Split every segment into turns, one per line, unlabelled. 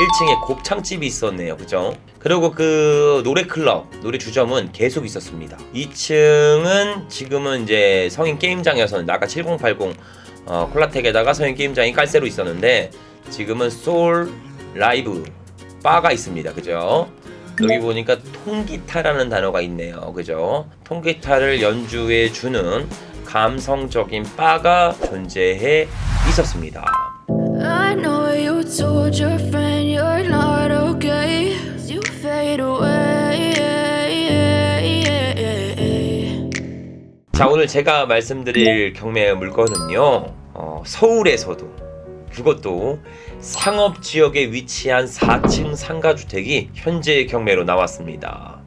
1층에 곱창집이 있었네요. 그죠? 그리고 그 노래 클럽, 노래 주점은 계속 있었습니다. 2층은 지금은 이제 성인 게임장이어서 아까 7080 어, 콜라텍에다가 성인 게임장이 깔새로 있었는데 지금은 소울 라이브 바가 있습니다. 그죠? 여기 보니까 통기타라는 단어가 있네요. 그죠? 통기타를 연주해 주는 감성적인 바가 존재해 있었습니다. 자 오늘 제가 말씀드릴 경매 물건은요 어, 서울에서도 그것도 상업 지역에 위치한 4층 상가 주택이 현재 경매로 나왔습니다.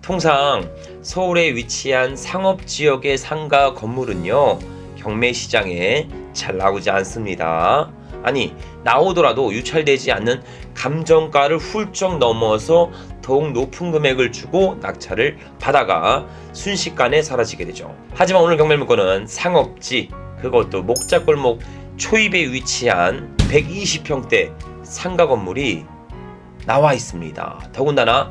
통상 서울에 위치한 상업 지역의 상가 건물은요 경매 시장에 잘 나오지 않습니다. 아니 나오더라도 유찰되지 않는 감정가를 훌쩍 넘어서 더욱 높은 금액을 주고 낙찰을 받아가 순식간에 사라지게 되죠. 하지만 오늘 경매 물건은 상업지 그것도 목자골목 초입에 위치한 120평대 상가 건물이 나와 있습니다. 더군다나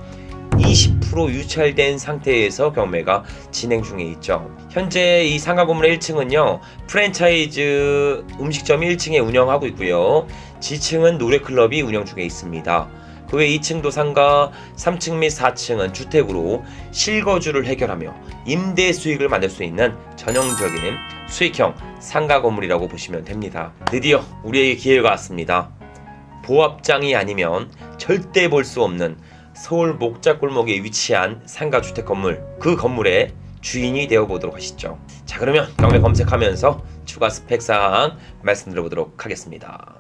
20% 유찰된 상태에서 경매가 진행 중에 있죠. 현재 이 상가 건물의 1층은요 프랜차이즈 음식점이 1층에 운영하고 있고요. 지층은 노래클럽이 운영 중에 있습니다. 그 외 2층도 상가, 3층 및 4층은 주택으로 실거주를 해결하며 임대 수익을 만들 수 있는 전형적인 수익형 상가 건물이라고 보시면 됩니다. 드디어 우리에게 기회가 왔습니다. 보합장이 아니면 절대 볼 수 없는 서울 목자골목에 위치한 상가 주택 건물 그 건물의 주인이 되어 보도록 하시죠. 자 그러면 경매 검색하면서 추가 스펙 사항 말씀드려 보도록 하겠습니다.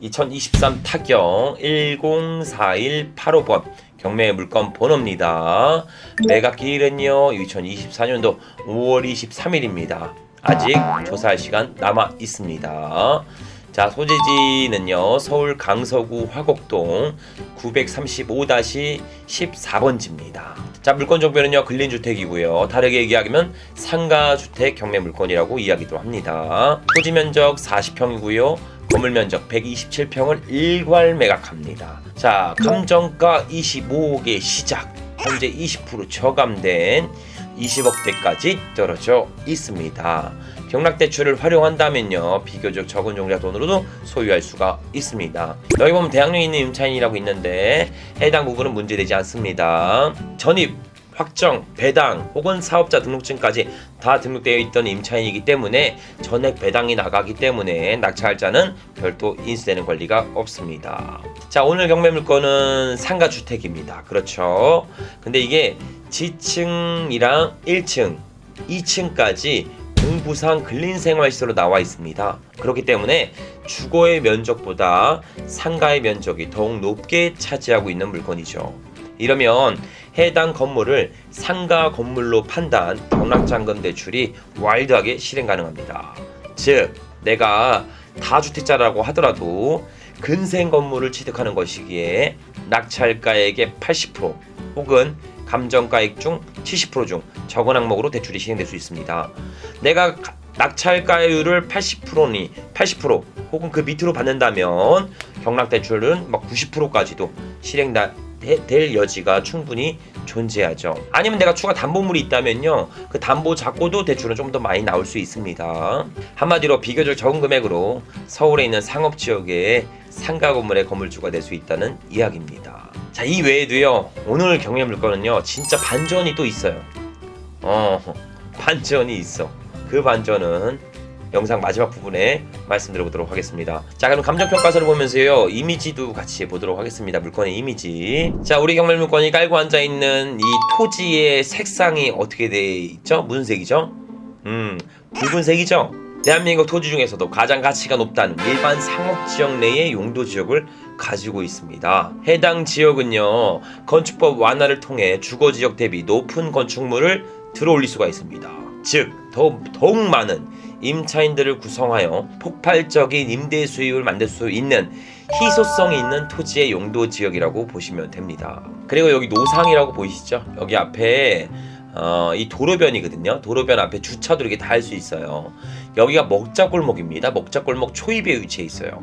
2023 타경 104185번 경매 물건 번호입니다. 매각 기일은요 2024년도 5월 23일입니다. 아직 조사할 시간 남아 있습니다. 자 소재지는요 서울 강서구 화곡동 935-14번지입니다. 자 물건 정보는요 근린 주택이고요. 다르게 얘기하면 상가 주택 경매 물건이라고 이야기도 합니다. 토지 면적 40평이고요. 건물 면적 127평을 일괄 매각합니다. 자, 감정가 25억의 시작. 현재 20% 저감된 20억대까지 떨어져 있습니다. 경락대출을 활용한다면요 비교적 적은 종자 돈으로도 소유할 수가 있습니다. 여기 보면 대학로에 있는 임차인이라고 있는데 해당 부분은 문제되지 않습니다. 전입 확정, 배당 혹은 사업자 등록증까지 다 등록되어 있던 임차인이기 때문에 전액 배당이 나가기 때문에 낙찰자는 별도 인수되는 권리가 없습니다. 자 오늘 경매 물건은 상가 주택입니다. 그렇죠. 근데 이게 지층이랑 1층, 2층까지 공부상 근린생활시설로 나와 있습니다. 그렇기 때문에 주거의 면적보다 상가의 면적이 더욱 높게 차지하고 있는 물건이죠. 이러면 해당 건물을 상가 건물로 판단 경락장건 대출이 와일드하게 실행 가능합니다. 즉 내가 다주택자라고 하더라도 근생 건물을 취득하는 것이기에 낙찰가액의 80% 혹은 감정가액 중 70%중 적은 항목으로 대출이 실행될 수 있습니다. 내가 가- 낙찰가율을 80%니 80% 혹은 그 밑으로 받는다면 경락대출은 막 90%까지도 실행 될 여지가 충분히 존재하죠. 아니면 내가 추가 담보물이 있다면요, 그 담보 잡고도 대출은 좀 더 많이 나올 수 있습니다. 한마디로 비교적 적은 금액으로 서울에 있는 상업 지역의 상가 건물의 건물주가 될 수 있다는 이야기입니다. 자, 이 외에도요, 오늘 경매 물건은요, 진짜 반전이 또 있어요. 어, 반전이 있어. 그 반전은 영상 마지막 부분에 말씀드려보도록 하겠습니다. 자, 그럼 감정평가서를 보면서요, 이미지도 같이 보도록 하겠습니다. 물건의 이미지. 자, 우리 경매 물건이 깔고 앉아 있는 이 토지의 색상이 어떻게 돼 있죠? 무슨 색이죠? 음, 붉은색이죠? 대한민국 토지 중에서도 가장 가치가 높다는 일반 상업 지역 내의 용도 지역을 가지고 있습니다. 해당 지역은요, 건축법 완화를 통해 주거 지역 대비 높은 건축물을 들어올릴 수가 있습니다. 즉, 더욱, 더욱 많은 임차인들을 구성하여 폭발적인 임대 수익을 만들 수 있는 희소성이 있는 토지의 용도 지역이라고 보시면 됩니다. 그리고 여기 노상이라고 보이시죠? 여기 앞에 어, 이 도로변이거든요. 도로변 앞에 주차도 이렇게 다 할 수 있어요. 여기가 먹자골목입니다. 먹자골목 초입에 위치해 있어요.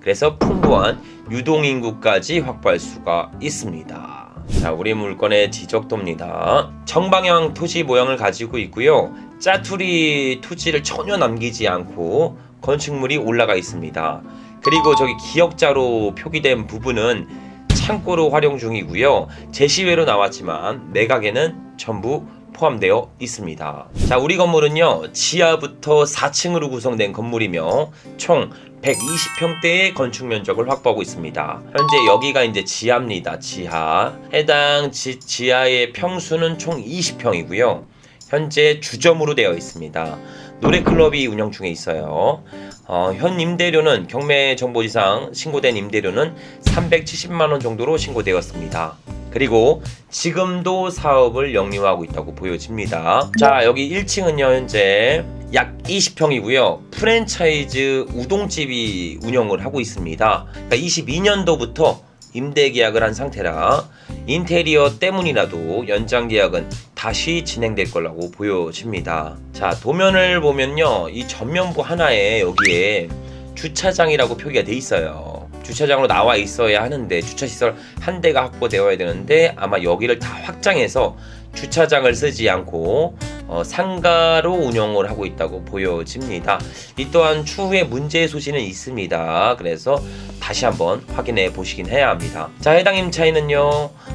그래서 풍부한 유동인구까지 확보할 수가 있습니다. 자, 우리 물건의 지적도입니다. 정방향 토지 모양을 가지고 있고요. 짜투리 토지를 전혀 남기지 않고 건축물이 올라가 있습니다. 그리고 저기 기역자로 표기된 부분은 창고로 활용 중이고요. 제시외로 나왔지만 매각에는 전부 포함되어 있습니다. 자, 우리 건물은요, 지하부터 4층으로 구성된 건물이며, 총 120평대의 건축 면적을 확보하고 있습니다. 현재 여기가 이제 지하입니다. 지하. 해당 지, 지하의 평수는 총 20평이고요. 현재 주점으로 되어 있습니다. 노래클럽이 운영 중에 있어요. 어, 현 임대료는 경매 정보지상 신고된 임대료는 370만 원 정도로 신고되었습니다. 그리고 지금도 사업을 영위하고 있다고 보여집니다. 자, 여기 1층은요, 현재 약 20평이고요. 프랜차이즈 우동집이 운영을 하고 있습니다. 그러니까 22년도부터 임대 계약을 한 상태라 인테리어 때문이라도 연장 계약은 다시 진행될 거라고 보여집니다. 자, 도면을 보면요. 이 전면부 하나에 여기에 주차장이라고 표기가 돼 있어요. 주차장으로 나와 있어야 하는데 주차 시설 한 대가 확보되어야 되는데 아마 여기를 다 확장해서 주차장을 쓰지 않고 어, 상가로 운영을 하고 있다고 보여집니다. 이 또한 추후에 문제 소지는 있습니다. 그래서 다시 한번 확인해 보시긴 해야 합니다. 자, 해당 임차인은요,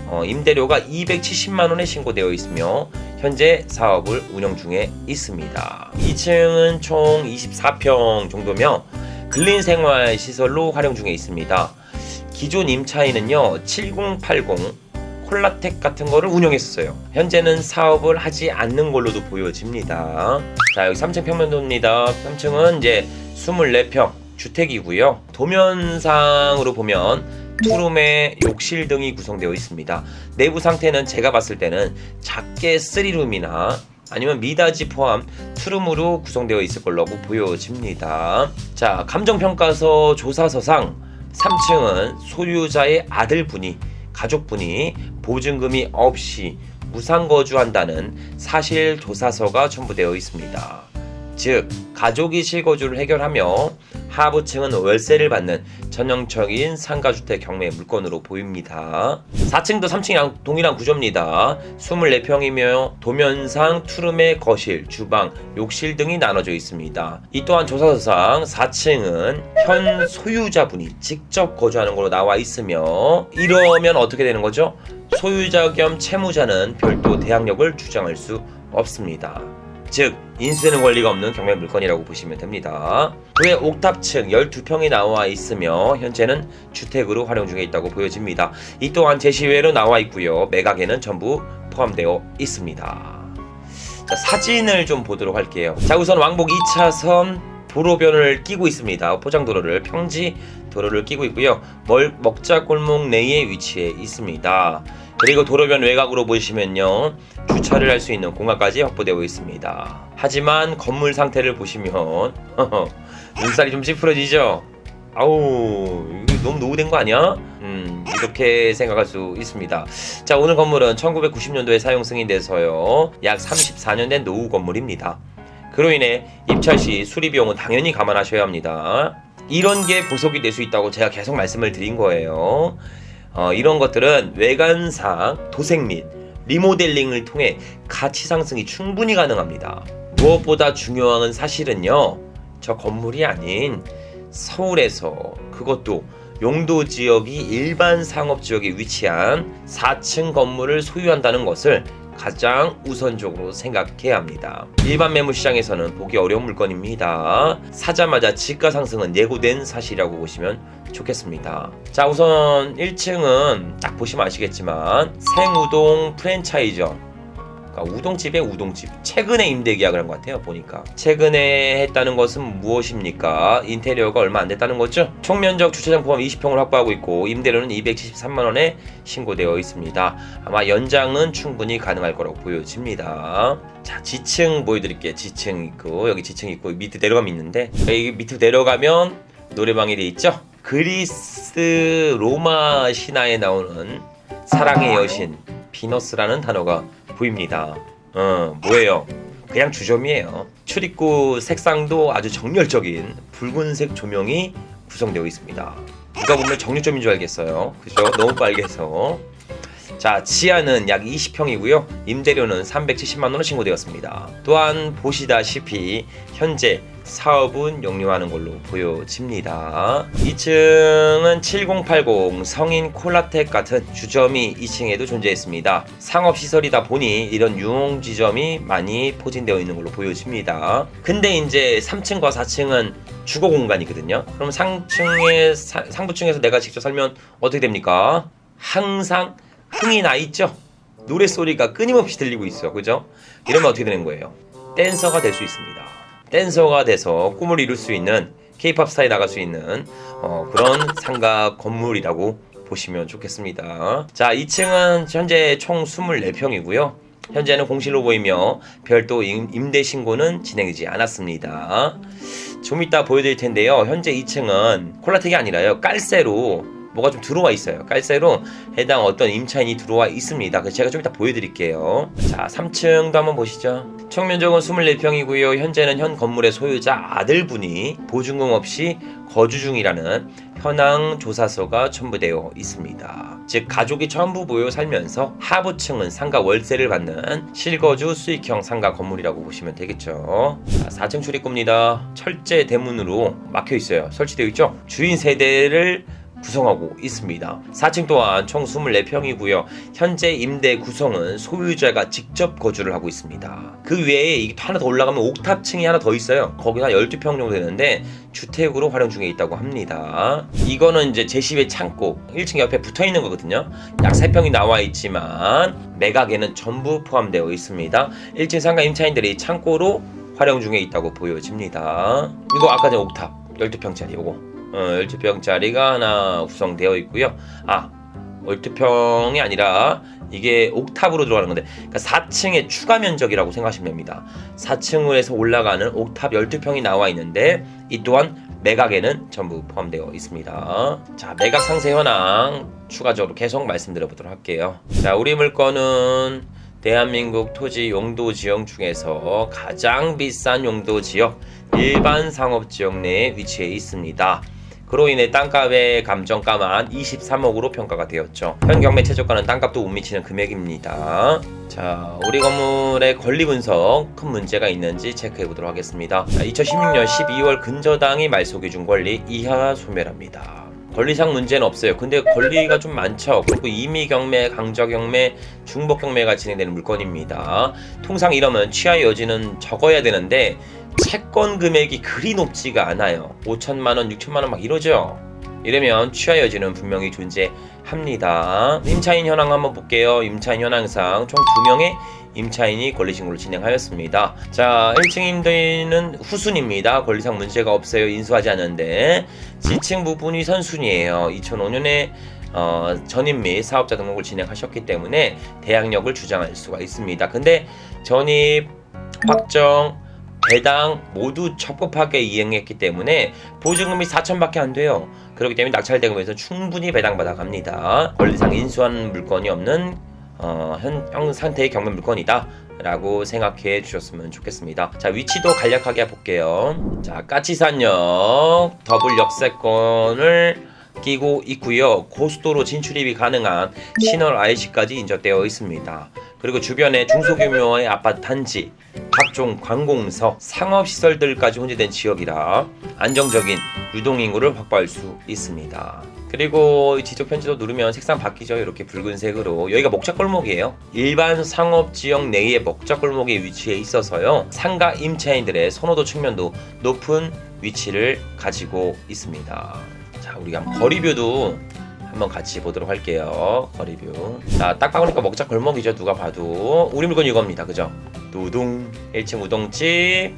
어, 임대료가 270만 원에 신고되어 있으며 현재 사업을 운영 중에 있습니다. 2층은 총 24평 정도며 근린 생활 시설로 활용 중에 있습니다. 기존 임차인은요, 7080 콜라텍 같은 거를 운영했었어요. 현재는 사업을 하지 않는 걸로도 보여집니다. 자, 여기 3층 평면도입니다. 3층은 이제 24평 주택이고요. 도면상으로 보면 투룸에 욕실 등이 구성되어 있습니다. 내부 상태는 제가 봤을 때는 작게 3룸이나 아니면 미닫이 포함 투룸으로 구성되어 있을 걸로 보여집니다. 자, 감정평가서 조사서상 3층은 소유자의 아들분이 가족분이 보증금이 없이 무상 거주한다는 사실 조사서가 첨부되어 있습니다. 즉 가족이 실거주를 해결하며 하부층은 월세를 받는 전형적인 상가주택 경매 물건으로 보입니다. 4층도 3층이랑 동일한 구조입니다. 24평이며 도면상 투룸의 거실, 주방, 욕실 등이 나눠져 있습니다. 이 또한 조사서상 4층은 현 소유자분이 직접 거주하는 걸로 나와 있으며 이러면 어떻게 되는 거죠? 소유자 겸 채무자는 별도 대항력을 주장할 수 없습니다. 즉 인수되는 권리가 없는 경매 물건이라고 보시면 됩니다. 그의 옥탑층 12평이 나와 있으며 현재는 주택으로 활용 중에 있다고 보여집니다. 이 또한 제시외로 나와 있고요. 매각에는 전부 포함되어 있습니다. 자, 사진을 좀 보도록 할게요. 자, 우선 왕복 2차선 도로변을 끼고 있습니다. 포장도로를 평지 도로를 끼고 있고요. 멀, 먹자 골목 내에 위치해 있습니다. 그리고 도로변 외곽으로 보시면요. 주차를 할 수 있는 공간까지 확보되어 있습니다. 하지만 건물 상태를 보시면 눈살이 좀 찌푸러지죠? 아우 이거 너무 노후된 거 아니야? 음 이렇게 생각할 수 있습니다. 자 오늘 건물은 1990년도에 사용 승인돼서요 약 34년 된 노후 건물입니다. 그로 인해 입찰 시 수리 비용은 당연히 감안하셔야 합니다. 이런 게 보석이 될 수 있다고 제가 계속 말씀을 드린 거예요. 어, 이런 것들은 외관상 도색 및 리모델링을 통해 가치 상승이 충분히 가능합니다. 무엇보다 중요한 건 사실은요, 저 건물이 아닌 서울에서 그것도 용도 지역이 일반 상업 지역에 위치한 4층 건물을 소유한다는 것을 가장 우선적으로 생각해야 합니다. 일반 매물 시장에서는 보기 어려운 물건입니다. 사자마자 지가 상승은 예고된 사실이라고 보시면 좋겠습니다. 자, 우선 1층은 딱 보시면 아시겠지만 생우동 프랜차이저 그러니까 우동집에 우동집. 최근에 임대 계약을 한 것 같아요. 보니까 최근에 했다는 것은 무엇입니까? 인테리어가 얼마 안 됐다는 거죠. 총 면적 주차장 포함 20평을 확보하고 있고 임대료는 273만 원에 신고되어 있습니다. 아마 연장은 충분히 가능할 거라고 보여집니다. 자 지층 보여드릴게요. 지층 있고 여기 지층 있고 밑에 내려가면 있는데 여기 밑으로 내려가면 노래방이 돼 있죠. 그리스 로마 신화에 나오는 사랑의 여신 비너스라는 단어가 보입니다. 어, 뭐예요? 그냥 주점이에요. 출입구 색상도 아주 정열적인 붉은색 조명이 구성되어 있습니다. 누가 보면 정육점인 줄 알겠어요. 그죠? 너무 빨개서. 자, 지하는 약 20평이고요. 임대료는 370만 원으로 신고되었습니다. 또한 보시다시피 현재 사업은 영위하는 걸로 보여집니다. 2층은 7080 성인 콜라텍 같은 주점이 2층에도 존재했습니다. 상업시설이다 보니 이런 유흥지점이 많이 포진되어 있는 걸로 보여집니다. 근데 이제 3층과 4층은 주거 공간이거든요. 그럼 상층에 사- 상부층에서 내가 직접 살면 어떻게 됩니까? 항상 흥이 나 있죠. 노래 소리가 끊임없이 들리고 있어, 그죠? 이러면 어떻게 되는 거예요? 댄서가 될 수 있습니다. 댄서가 돼서 꿈을 이룰 수 있는 K-팝 스타에 나갈 수 있는 어, 그런 상가 건물이라고 보시면 좋겠습니다. 자, 2층은 현재 총 24평이고요. 현재는 공실로 보이며 별도 임- 임대 신고는 진행되지 않았습니다. 좀 이따 보여드릴 텐데요. 현재 2층은 콜라텍이 아니라요. 깔새로 뭐가 좀 들어와 있어요. 깔새로 해당 어떤 임차인이 들어와 있습니다. 그래서 제가 좀 이따 보여드릴게요. 자, 3층도 한번 보시죠. 총 면적은 24평이고요. 현재는 현 건물의 소유자 아들분이 보증금 없이 거주 중이라는 현황 조사서가 첨부되어 있습니다. 즉 가족이 전부 모여 살면서 하부층은 상가 월세를 받는 실거주 수익형 상가 건물이라고 보시면 되겠죠. 자, 4층 출입구입니다. 철제 대문으로 막혀 있어요. 설치되어 있죠. 주인 세대를 구성하고 있습니다. 4층 또한 총 24평이고요. 현재 임대 구성은 소유자가 직접 거주를 하고 있습니다. 그 외에 이게 하나 더 올라가면 옥탑층이 하나 더 있어요. 거기가 12평 정도 되는데 주택으로 활용 중에 있다고 합니다. 이거는 이제 제10의 창고 1층 옆에 붙어 있는 거거든요. 약 3평이 나와 있지만 매각에는 전부 포함되어 있습니다. 1층 상가 임차인들이 창고로 활용 중에 있다고 보여집니다. 이거 아까 전에 옥탑 12평짜리 요거 어, 12평짜리가 하나 구성되어 있고요. 아, 12평이 아니라 이게 옥탑으로 들어가는 건데 그러니까 4층의 추가 면적이라고 생각하시면 됩니다. 4층으로 해서 올라가는 옥탑 12평이 나와 있는데 이 또한 매각에는 전부 포함되어 있습니다. 자, 매각 상세 현황 추가적으로 계속 말씀드려 보도록 할게요. 자, 우리 물건은 대한민국 토지 용도 지역 중에서 가장 비싼 용도 지역 일반 상업 지역 내에 위치해 있습니다. 그로 인해 땅값의 감정가만 23억으로 평가가 되었죠. 현 경매 최저가는 땅값도 못 미치는 금액입니다. 자, 우리 건물의 권리 분석 큰 문제가 있는지 체크해 보도록 하겠습니다. 자, 2016년 12월 근저당이 말소 기 준 권리 이하 소멸합니다. 권리상 문제는 없어요. 근데 권리가 좀 많죠. 그리고 임의 경매, 강저 경매, 중복 경매가 진행되는 물건입니다. 통상 이러면 취하 여지는 적어야 되는데 채권 금액이 그리 높지가 않아요. 5천만 원, 6천만 원 막 이러죠. 이러면 취하 여지는 분명히 존재합니다. 임차인 현황 한번 볼게요. 임차인 현황상 총 2명의 임차인이 권리신고를 진행하였습니다. 자, 1층 임대인은 후순입니다. 권리상 문제가 없어요. 인수하지 않는데 지층 부분이 선순이에요. 2005년에 어, 전입 및 사업자 등록을 진행하셨기 때문에 대항력을 주장할 수가 있습니다. 근데 전입, 확정, 배당 모두 적법하게 이행했기 때문에 보증금이 4천밖에 안 돼요. 그렇기 때문에 낙찰대금에서 충분히 배당받아 갑니다. 권리상 인수한 물건이 없는 어, 현, 형 상태의 경매 물건이다. 라고 생각해 주셨으면 좋겠습니다. 자, 위치도 간략하게 볼게요. 자, 까치산역 더블 역세권을 끼고 있고요. 고속도로 진출입이 가능한 신월 IC까지 인접되어 있습니다. 그리고 주변에 중소규모의 아파트 단지, 각종 관공서, 상업시설들까지 혼재된 지역이라 안정적인 유동인구를 확보할 수 있습니다. 그리고 이 지적 편지도 누르면 색상 바뀌죠. 이렇게 붉은색으로. 여기가 목적 골목이에요. 일반 상업 지역 내의 목적 골목에 위치해 있어서요. 상가 임차인들의 선호도 측면도 높은 위치를 가지고 있습니다. 자, 우리가 한번 거리뷰도 한번 같이 보도록 할게요. 거리뷰. 자, 딱 봐보니까 먹자 골목이죠. 누가 봐도. 우리 물건 이겁니다. 그죠? 노동 1층 우동집.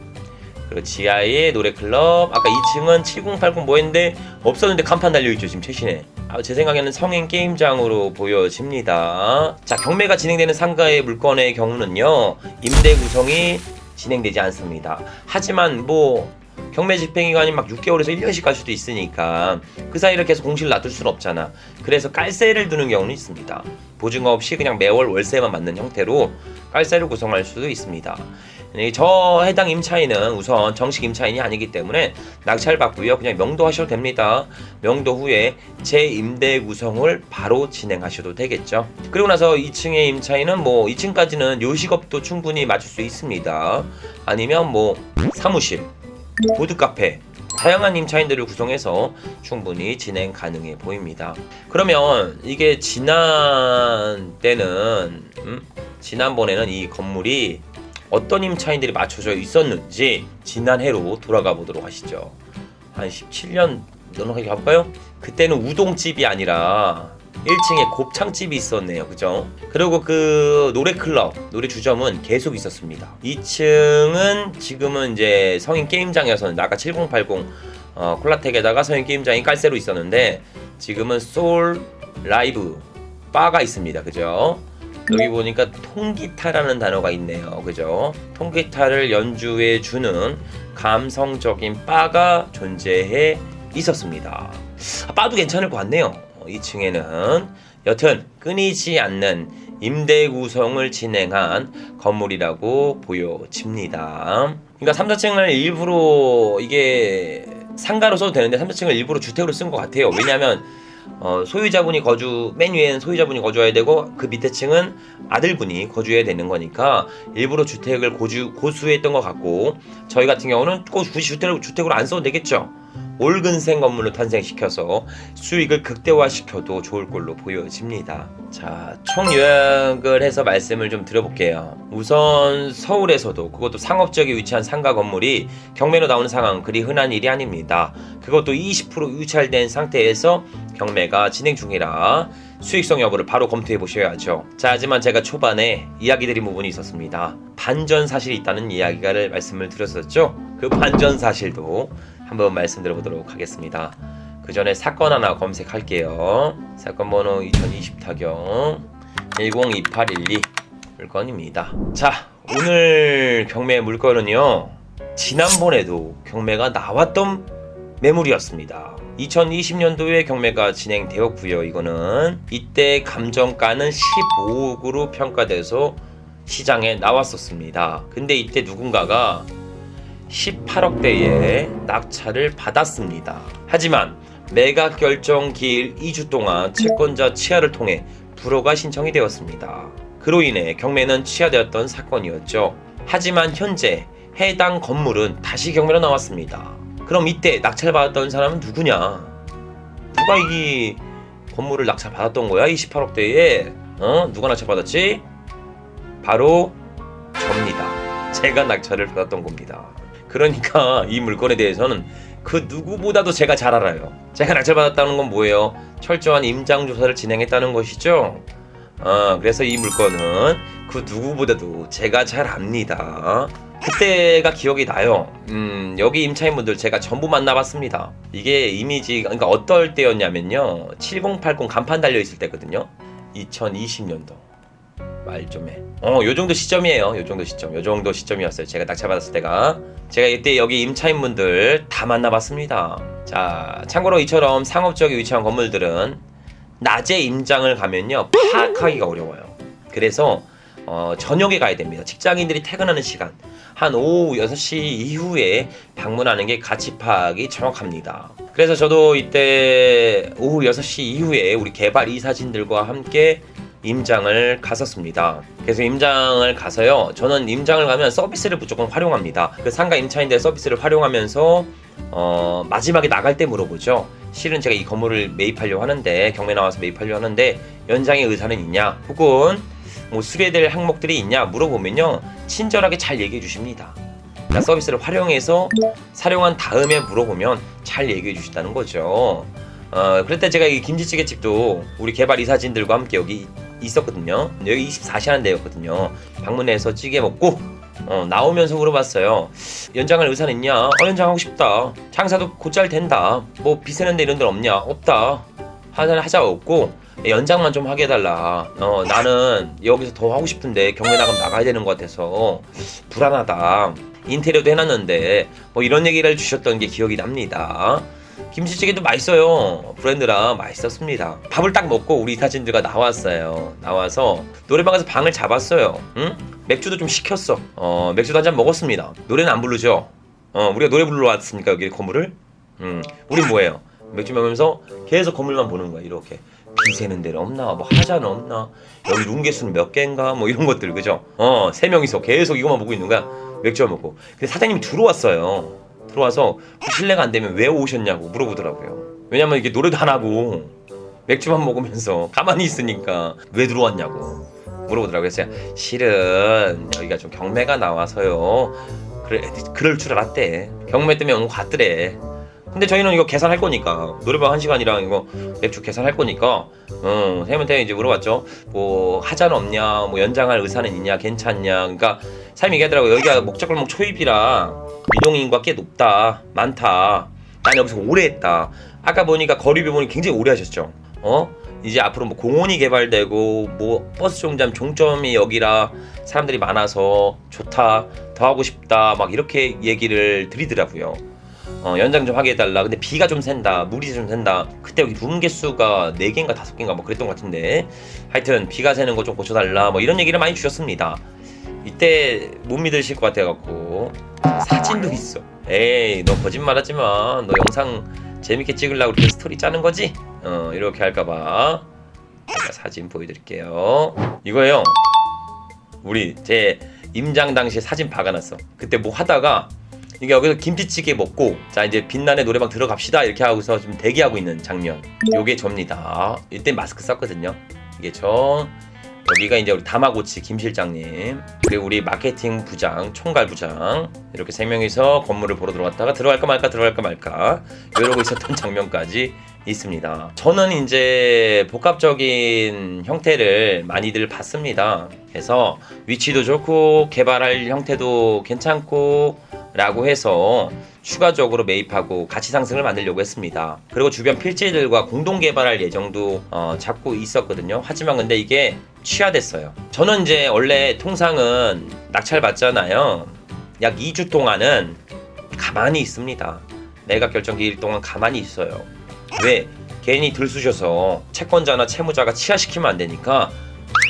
그리고 지하에 노래클럽. 아까 2층은 7080 뭐했는데 없었는데 간판 달려있죠. 지금 최신에. 아, 제 생각에는 성인 게임장으로 보여집니다. 자, 경매가 진행되는 상가의 물건의 경우는요. 임대 구성이 진행되지 않습니다. 하지만 뭐 경매 집행기간이 막 6개월에서 1년씩 갈 수도 있으니까 그 사이를 계속 공시를 놔둘 수는 없잖아. 그래서 깔세를 두는 경우는 있습니다. 보증 없이 그냥 매월 월세만 맞는 형태로 깔세를 구성할 수도 있습니다. 이저 해당 임차인은 우선 정식 임차인이 아니기 때문에 낙찰 받고요. 그냥 명도하셔도 됩니다. 명도 후에 재임대 구성을 바로 진행하셔도 되겠죠. 그리고 나서 2층의 임차인은 뭐 2층까지는 요식업도 충분히 맞출 수 있습니다. 아니면 뭐 사무실, 보드 카페 다양한 임차인들을 구성해서 충분히 진행 가능해 보입니다. 그러면 이게 지난 때는 음? 지난번에는 이 건물이 어떤 임차인들이 맞춰져 있었는지 지난해로 돌아가 보도록 하시죠. 한 17년 넘어가게 할까요? 그때는 우동집이 아니라 1층에 곱창집이 있었네요. 그죠? 그리고 그 노래클럽, 노래 주점은 계속 있었습니다. 2층은 지금은 이제 성인 게임장이어서는 아까 7080 어, 콜라텍에다가 성인 게임장이 깔새로 있었는데 지금은 소울 라이브 바가 있습니다. 그죠? 여기 보니까 통기타라는 단어가 있네요. 그죠? 통기타를 연주해 주는 감성적인 바가 존재해 있었습니다. 아, 바도 괜찮을 것 같네요. 2층에는 여튼 끊이지 않는 임대 구성을 진행한 건물이라고 보여집니다. 그러니까 3, 4층을 일부러 이게 상가로 써도 되는데 3, 4층을 일부러 주택으로 쓴 것 같아요. 왜냐하면 어, 소유자분이 거주 맨 위에는 소유자분이 거주해야 되고 그 밑에 층은 아들분이 거주해야 되는 거니까 일부러 주택을 고주 고수했던 것 같고 저희 같은 경우는 꼭 굳이 주택을 주택으로 안 써도 되겠죠. 올근생 건물로 탄생시켜서 수익을 극대화시켜도 좋을 걸로 보여집니다. 자, 총 요약을 해서 말씀을 좀 드려볼게요. 우선 서울에서도 그것도 상업지역에 위치한 상가 건물이 경매로 나오는 상황 그리 흔한 일이 아닙니다. 그것도 20% 유찰된 상태에서 경매가 진행 중이라 수익성 여부를 바로 검토해 보셔야죠. 자, 하지만 제가 초반에 이야기 드린 부분이 있었습니다. 반전 사실이 있다는 이야기를 말씀을 드렸었죠. 그 반전 사실도 한번 말씀드려 보도록 하겠습니다. 그 전에 사건 하나 검색할게요. 사건 번호 2020 타경 102812 물건입니다. 자, 오늘 경매 물건은요. 지난번에도 경매가 나왔던 매물이었습니다. 2020년도에 경매가 진행되었고요. 이거는 이때 감정가는 15억으로 평가돼서 시장에 나왔었습니다. 근데 이때 누군가가 18억대의 낙찰을 받았습니다. 하지만 매각 결정 기일 2주 동안 채권자 취하를 통해 불허가 신청이 되었습니다. 그로 인해 경매는 취하되었던 사건이었죠. 하지만 현재 해당 건물은 다시 경매로 나왔습니다. 그럼 이때 낙찰받았던 사람은 누구냐? 누가 이 건물을 낙찰 받았던 거야? 이 18억대에 어? 누가 낙찰 받았지? 바로 접니다. 제가 낙찰을 받았던 겁니다. 그러니까 이 물건에 대해서는 그 누구보다도 제가 잘 알아요. 제가 낙찰 받았다는 건 뭐예요? 철저한 임장 조사를 진행했다는 것이죠. 어, 그래서 이 물건은 그 누구보다도 제가 잘 압니다. 그때가 기억이 나요. 음, 여기 임차인분들 제가 전부 만나봤습니다. 이게 이미지, 그러니까 어떨 때였냐면요. 7080 간판 달려있을 때거든요. 2020년도. 말 좀 해. 어, 요 정도 시점이에요. 요 정도 시점. 요 정도 시점이었어요. 제가 낙찰 받았을 때가. 제가 이때 여기 임차인분들 다 만나봤습니다. 자, 참고로 이처럼 상업 지역에 위치한 건물들은 낮에 임장을 가면요. 파악하기가 어려워요. 그래서 어, 저녁에 가야 됩니다. 직장인들이 퇴근하는 시간. 한 오후 6시 이후에 방문하는 게 가치 파악이 정확합니다. 그래서 저도 이때 오후 6시 이후에 우리 개발 이사진들과 함께 임장을 갔었습니다. 그래서 임장을 가서요. 저는 임장을 가면 서비스를 무조건 활용합니다. 그 상가 임차인들 서비스를 활용하면서 어, 마지막에 나갈 때 물어보죠. 실은 제가 이 건물을 매입하려고 하는데 경매 나와서 매입하려고 하는데 연장의 의사는 있냐? 혹은 뭐 수리될 항목들이 있냐 물어보면요 친절하게 잘 얘기해 주십니다. 그러니까 서비스를 활용해서 사용한 다음에 물어보면 잘 얘기해 주신다는 거죠. 어, 때 제가 이 김치찌개 집도 우리 개발 이사진들과 함께 여기 있었거든요. 여기 24시간 데였거든요. 방문해서 찌개 먹고 어, 나오면서 물어봤어요. 연장할 의사는 있냐? 어, 연장하고 싶다. 장사도 곧잘 된다. 뭐 비세는데 이런 데 없냐? 없다. 하자 하자 없고 연장만 좀 하게 해달라. 어, 나는 여기서 더 하고 싶은데 경매 나가면 나가야 되는 것 같아서 불안하다. 인테리어도 해놨는데 뭐 이런 얘기를 해주셨던 게 기억이 납니다. 김치찌개도 맛있어요. 브랜드라 맛있었습니다. 밥을 딱 먹고 우리 이사진들과 나왔어요. 나와서 노래방 가서 방을 잡았어요. 응? 맥주도 좀 시켰어. 어, 맥주도 한 잔 먹었습니다. 노래는 안 부르죠. 어, 우리가 노래 부르러 왔습니까 여기 건물을? 음, 우린 뭐예요? 맥주 먹으면서 계속 건물만 보는 거야 이렇게. 비세는 데는 없나? 뭐 하자는 없나? 여기 룸 개수는 몇 개인가? 뭐 이런 것들 그죠? 어, 세 명이서 계속 이것만 보고 있는 거야. 맥주 먹고. 근데 사장님이 들어왔어요. 들어와서 실례가 안 되면 왜 오셨냐고 물어보더라고요. 왜냐면 이게 노래도 안 하고 맥주만 먹으면서 가만히 있으니까 왜 들어왔냐고 물어보더라고요. 제가 실은 여기가 좀 경매가 나와서요. 그래, 그럴 줄 알았대. 경매 때문에 온 거 같더래. 근데 저희는 이거 계산할 거니까 노래방 한 시간이랑 이거 맥주 계산할 거니까 어, 선생님한테 이제 물어봤죠. 뭐 하자는 없냐, 뭐 연장할 의사는 있냐, 괜찮냐. 그러니까 사장님이 얘기하더라고요. 여기가 목적골목 초입이라 이동 인구가 꽤 높다, 많다. 난 여기서 오래 했다. 아까 보니까 거리비 보니 굉장히 오래 하셨죠. 어? 이제 앞으로 뭐 공원이 개발되고 뭐 버스 정점 종점이 여기라 사람들이 많아서 좋다, 더 하고 싶다, 막 이렇게 얘기를 드리더라고요. 어, 연장 좀 하게 해달라. 근데 비가 좀 샌다. 물이 좀 샌다. 그때 여기 룸 개수가 4개인가 5개인가 뭐 그랬던 것 같은데. 하여튼 비가 새는 거 좀 고쳐달라. 뭐 이런 얘기를 많이 주셨습니다. 이때 못 믿으실 것 같아갖고 사진도 있어. 에이 너 거짓말 하지 마. 너 영상 재밌게 찍으려고 이렇게 스토리 짜는 거지? 어 이렇게 할까봐 제가 사진 보여드릴게요. 이거예요. 우리 제 임장 당시에 사진 박아놨어. 그때 뭐 하다가 이게 여기서 김치찌개 먹고 자 이제 빛나는 노래방 들어갑시다 이렇게 하고서 지금 대기하고 있는 장면. 요게 접니다. 이때 마스크 썼거든요. 이게 저 여기가 이제 우리 다마고치 김 실장님 그리고 우리 마케팅 부장 총괄 부장 이렇게 세 명이서 건물을 보러 들어갔다가 들어갈까 말까 들어갈까 말까 이러고 있었던 장면까지 있습니다. 저는 이제 복합적인 형태를 많이들 봤습니다. 그래서 위치도 좋고 개발할 형태도 괜찮고 라고 해서 추가적으로 매입하고 가치 상승을 만들려고 했습니다. 그리고 주변 필지들과 공동 개발할 예정도 어, 잡고 있었거든요. 하지만 근데 이게 취하됐어요. 저는 이제 원래 통상은 낙찰 받잖아요. 약 2주 동안은 가만히 있습니다. 매각 결정 기일 동안 가만히 있어요. 왜? 괜히 들쑤셔서 채권자나 채무자가 치하시키면 안 되니까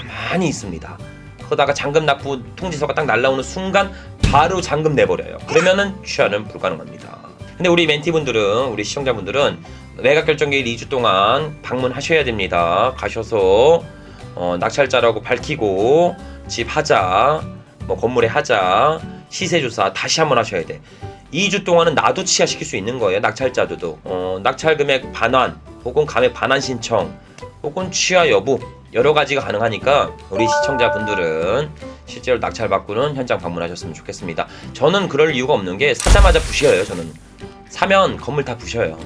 가만히 있습니다. 그러다가 잔금 납부 통지서가 딱 날라오는 순간 바로 잔금 내버려요. 그러면은 취하는 불가능합니다. 근데 우리 멘티분들은 우리 시청자분들은 매각 결정기일 2주 동안 방문하셔야 됩니다. 가셔서 어, 낙찰자라고 밝히고 집 하자, 뭐 건물에 하자, 시세 조사 다시 한번 하셔야 돼. 2주 동안은 나도 취하시킬 수 있는 거예요. 낙찰자들도 어, 낙찰 금액 반환 혹은 감액 반환 신청 혹은 취하 여부 여러 가지가 가능하니까 우리 시청자분들은 실제로 낙찰 받고는 현장 방문하셨으면 좋겠습니다. 저는 그럴 이유가 없는 게 사자마자 부셔요. 저는 사면 건물 다 부셔요.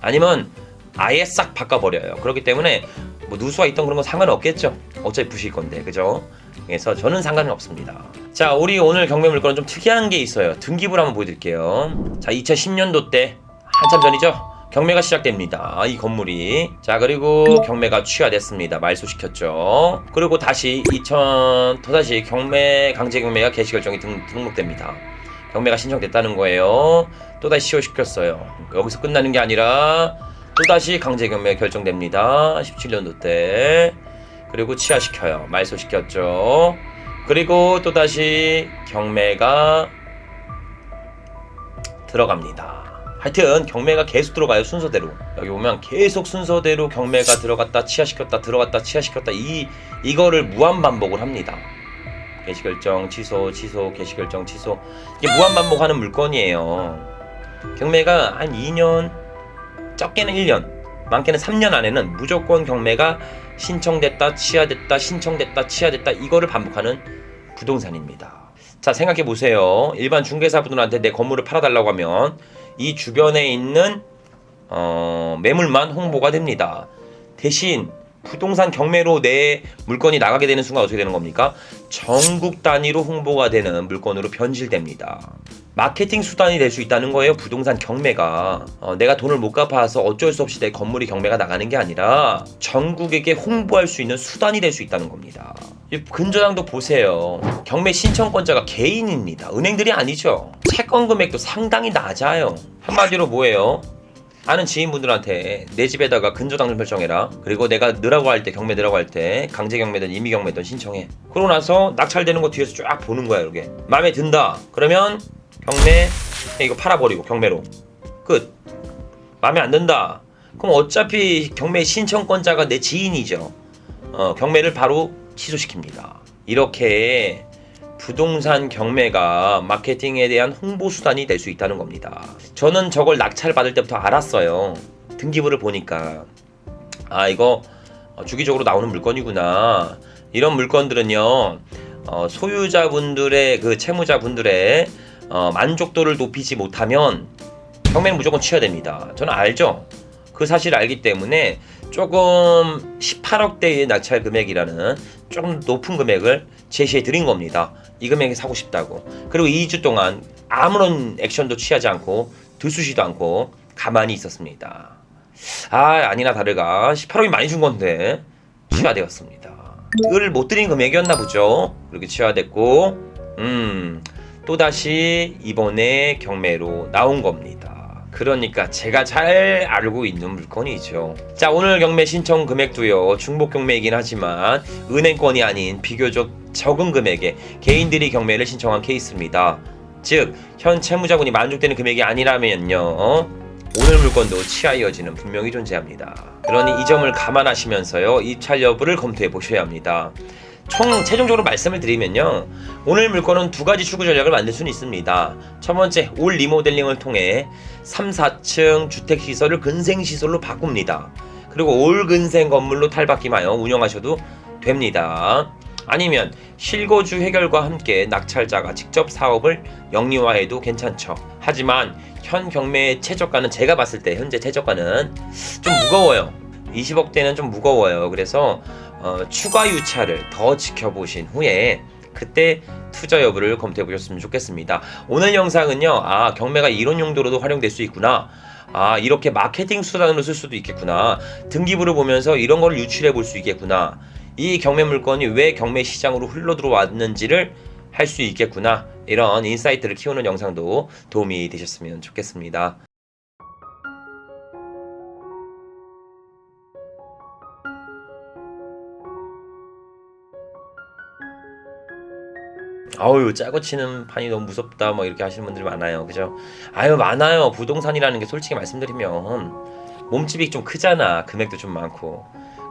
아니면 아예 싹 바꿔버려요. 그렇기 때문에 뭐 누수가 있던 그런 건 상관없겠죠. 어차피 부실 건데 그죠? 그래서 저는 상관은 없습니다. 자, 우리 오늘 경매 물건은 좀 특이한 게 있어요. 등기부를 한번 보여드릴게요. 자, 2010년도 때 한참 전이죠. 경매가 시작됩니다. 이 건물이. 자, 그리고 경매가 취하됐습니다. 말소시켰죠. 그리고 다시 2000, 또다시 경매, 강제 경매가 개시 결정이 등, 등록됩니다. 경매가 신청됐다는 거예요. 또다시 시효시켰어요. 여기서 끝나는 게 아니라 또다시 강제 경매 결정됩니다. 17년도 때. 그리고 취하시켜요. 말소시켰죠. 그리고 또다시 경매가 들어갑니다. 하여튼 경매가 계속 들어가요 순서대로. 여기 보면 계속 순서대로 경매가 들어갔다 취하시켰다 들어갔다 취하시켰다. 이 이거를 무한 반복을 합니다. 개시 결정 취소 취소 개시 결정 취소. 이게 무한 반복하는 물건이에요. 경매가 한 2년 적게는 1년 많게는 3년 안에는 무조건 경매가 신청됐다 취하됐다 신청됐다 취하됐다. 이거를 반복하는 부동산입니다. 자 생각해 보세요. 일반 중개사분들한테 내 건물을 팔아달라고 하면 이 주변에 있는 어, 매물만 홍보가 됩니다. 대신 부동산 경매로 내 물건이 나가게 되는 순간 어떻게 되는 겁니까? 전국 단위로 홍보가 되는 물건으로 변질됩니다. 마케팅 수단이 될 수 있다는 거예요. 부동산 경매가 어, 내가 돈을 못 갚아서 어쩔 수 없이 내 건물이 경매가 나가는 게 아니라 전국에게 홍보할 수 있는 수단이 될 수 있다는 겁니다. 이 근저당도 보세요. 경매 신청권자가 개인입니다. 은행들이 아니죠. 채권 금액도 상당히 낮아요. 한마디로 뭐예요? 아는 지인분들한테 내 집에다가 근저당 좀 설정해라. 그리고 내가 넣으라고 할 때 경매 넣으라고 할 때 강제 경매든 임의 경매든 신청해. 그러고 나서 낙찰되는 거 뒤에서 쫙 보는 거야 이렇게. 마음에 든다. 그러면 경매 이거 팔아버리고 경매로 끝. 마음에 안 든다. 그럼 어차피 경매 신청권자가 내 지인이죠. 어, 경매를 바로 취소시킵니다. 이렇게 부동산 경매가 마케팅에 대한 홍보 수단이 될 수 있다는 겁니다. 저는 저걸 낙찰 받을 때부터 알았어요. 등기부를 보니까 아 이거 어, 주기적으로 나오는 물건이구나. 이런 물건들은요 어, 소유자분들의 그 채무자분들의 어, 만족도를 높이지 못하면 경매는 무조건 치어야 됩니다. 저는 알죠. 그 사실을 알기 때문에 조금 18억대의 낙찰 금액이라는 조금 높은 금액을 제시해 드린 겁니다. 이 금액에 사고 싶다고. 그리고 2주 동안 아무런 액션도 취하지 않고 들쑤시도 않고 가만히 있었습니다. 아 아니나 다를까 18억이 많이 준 건데 취하되었습니다. 을못 드린 금액이었나 보죠. 그렇게 취하됐고 음 또다시 이번에 경매로 나온 겁니다. 그러니까 제가 잘 알고 있는 물건이죠. 자, 오늘 경매 신청 금액도요. 중복 경매이긴 하지만 은행권이 아닌 비교적 적은 금액에 개인들이 경매를 신청한 케이스입니다. 즉, 현 채무자분이 만족되는 금액이 아니라면요. 오늘 물건도 취하 여지는 분명히 존재합니다. 그러니 이 점을 감안하시면서요. 입찰 여부를 검토해 보셔야 합니다. 총 최종적으로 말씀을 드리면요. 오늘 물건은 두 가지 출구 전략을 만들 수는 있습니다. 첫 번째, 올 리모델링을 통해 3, 4층 주택 시설을 근생 시설로 바꿉니다. 그리고 올 근생 건물로 탈바꿈하여 운영하셔도 됩니다. 아니면 실거주 해결과 함께 낙찰자가 직접 사업을 영리화해도 괜찮죠. 하지만 현 경매의 최저가는 제가 봤을 때 현재 최저가는 좀 무거워요. 20억대는 좀 무거워요. 그래서 어, 추가 유찰을 더 지켜보신 후에 그때 투자 여부를 검토해 보셨으면 좋겠습니다. 오늘 영상은요, 아, 경매가 이런 용도로도 활용될 수 있구나. 아, 이렇게 마케팅 수단으로 쓸 수도 있겠구나. 등기부를 보면서 이런 거를 유출해 볼 수 있겠구나. 이 경매 물건이 왜 경매 시장으로 흘러 들어왔는지를 할 수 있겠구나. 이런 인사이트를 키우는 영상도 도움이 되셨으면 좋겠습니다. 아유 짜고 치는 판이 너무 무섭다 뭐 이렇게 하시는 분들이 많아요. 그죠? 아유 많아요. 부동산이라는 게 솔직히 말씀드리면 몸집이 좀 크잖아. 금액도 좀 많고.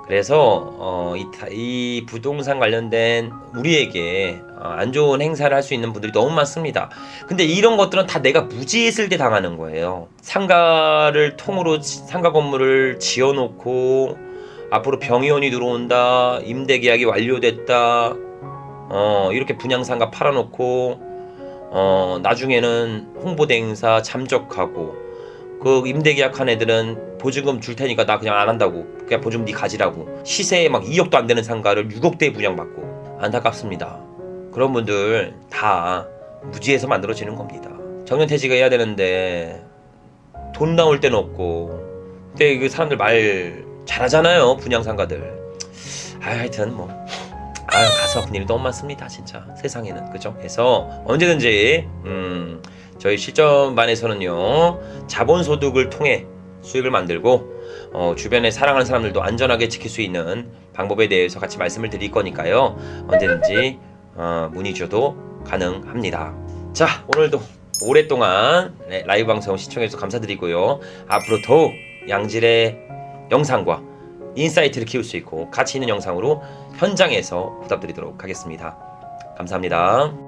그래서 어, 이, 타- 이 부동산 관련된 우리에게 어, 안 좋은 행사를 할 수 있는 분들이 너무 많습니다. 근데 이런 것들은 다 내가 무지했을 때 당하는 거예요. 상가를 통으로 지- 상가 건물을 지어놓고 앞으로 병의원이 들어온다 임대 계약이 완료됐다 어 이렇게 분양상가 팔아놓고 어 나중에는 홍보대 행사 잠적하고 그 임대계약한 애들은 보증금 줄 테니까 나 그냥 안 한다고 그냥 보증금 네 가지라고. 시세에 막 2억도 안 되는 상가를 6억대에 분양받고 안타깝습니다. 그런 분들 다 무지해서 만들어지는 겁니다. 정년퇴직을 해야 되는데 돈 나올 데는 없고 근데 그 사람들 말 잘하잖아요 분양상가들. 아 하여튼 뭐 아유 가슴 아픈 일이 너무 많습니다 진짜. 세상에는. 그죠? 그래서 언제든지 음 저희 실전반에서는요 자본소득을 통해 수익을 만들고 어, 주변에 사랑하는 사람들도 안전하게 지킬 수 있는 방법에 대해서 같이 말씀을 드릴 거니까요. 언제든지 어, 문의 주셔도 가능합니다. 자 오늘도 오랫동안 네, 라이브 방송 시청해주셔서 감사드리고요. 앞으로 더욱 양질의 영상과 인사이트를 키울 수 있고 가치 있는 영상으로 현장에서 보답드리도록 하겠습니다. 감사합니다.